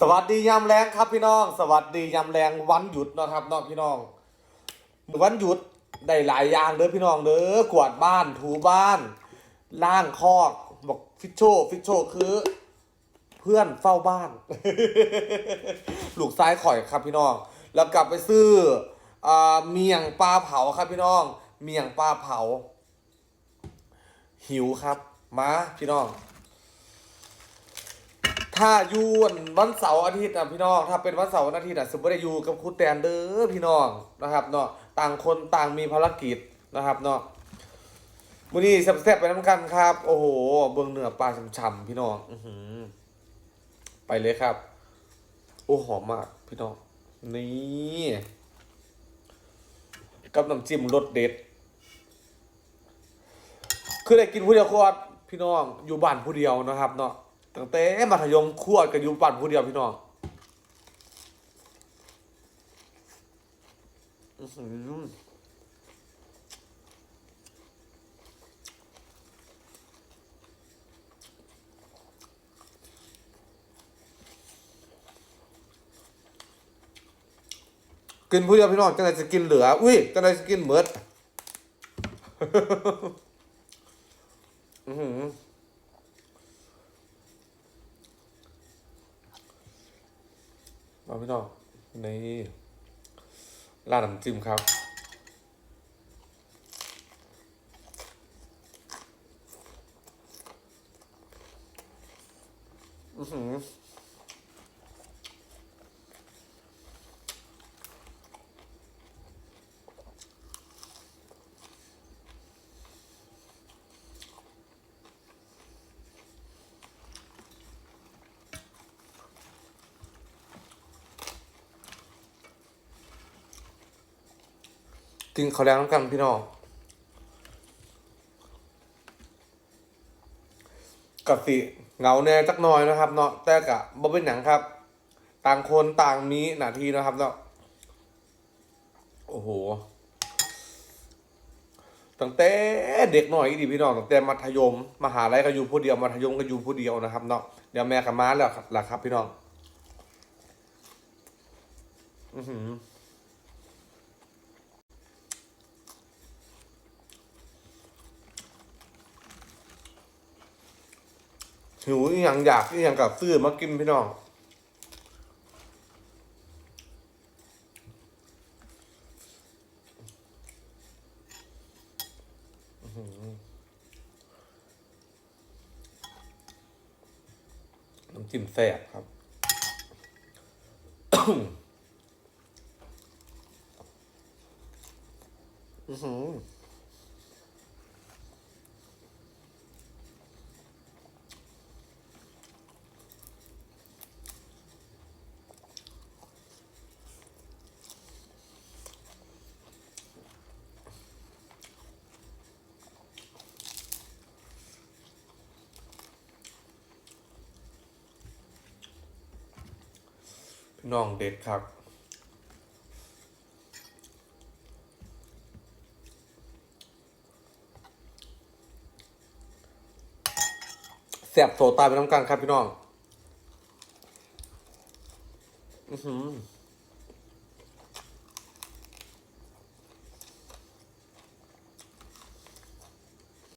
สวัสดียามแรงครับพี่น้อง สวัสดียามแรงวันหยุดนะครับน้องพี่น้องวันหยุดได้หลายอย่างเด้อพี่น้องเด้อกวาดบ้านถูบ้านล่างคอกบอกฟิชโชฟิชโชคือ เพื่อนเฝ้าบ้าน ลูกซ้ายข่อยครับพี่น้อง แล้วกลับไปซื้ออ่าเมียงปลาเผาครับพี่น้อง เมียงปลาเผา หิวครับ มาพี่น้อง ถ้าอยู่วันวันเสาร์อาทิตย์นะพี่น้องถ้าเป็นวันเสาร์อาทิตย์นะสมมติได้อยู่กับครูแตนเด้อพี่น้องนะครับเนาะต่างคนต่างมีภารกิจนะครับเนาะมื้อนี้แซ่บๆไปน้ำกันครับ โอ้โห เบิ่งเหนือปลาช่ำๆพี่น้องอือไปเลยครับ โอ้หอมมากพี่น้องนี่กับน้ำจิ้มรสเด็ด คือได้กินผู้เดียวควดพี่น้องอยู่บ้านผู้เดียวนะครับเนาะ ตั้งแต่มัธยมควดกันอยู่บ้านผู้เดียวพี่น้องกินผู้เดียวพี่น้องจังไรจะกินเหลือ อุ้ยจังไรจะกินเหมือดอือหือ มาพี่น้องนี่ราดน้ำจิ้มครับอือหือ กินข้าวแดงน้ำกันพี่น้องกับสิเหงาแน่จักน่อยนะครับ เนาะแต่กะบ่เป็นหยังครับ ต่างคนต่างมีหน้าที่นะครับเนาะโอ้โหตั้งแต่เด็กหน่อยอีดีพี่น้องตั้งแต่มัธยมมหาลัยก็อยู่ผู้เดียวมัธยมก็อยู่ผู้เดียวนะครับเนาะเดี๋ยวแม่กับม้าแล้วล่ะครับ พี่น้อง อือหือ หิวอหย่างอยากอหย่างกับซื้อมากินพี่น้องน้ำจิ้มแซ่บครับ อือหือ น้องเด็ดครับแสบโสตายไปน้ำกันครับพี่น้อง อือหือ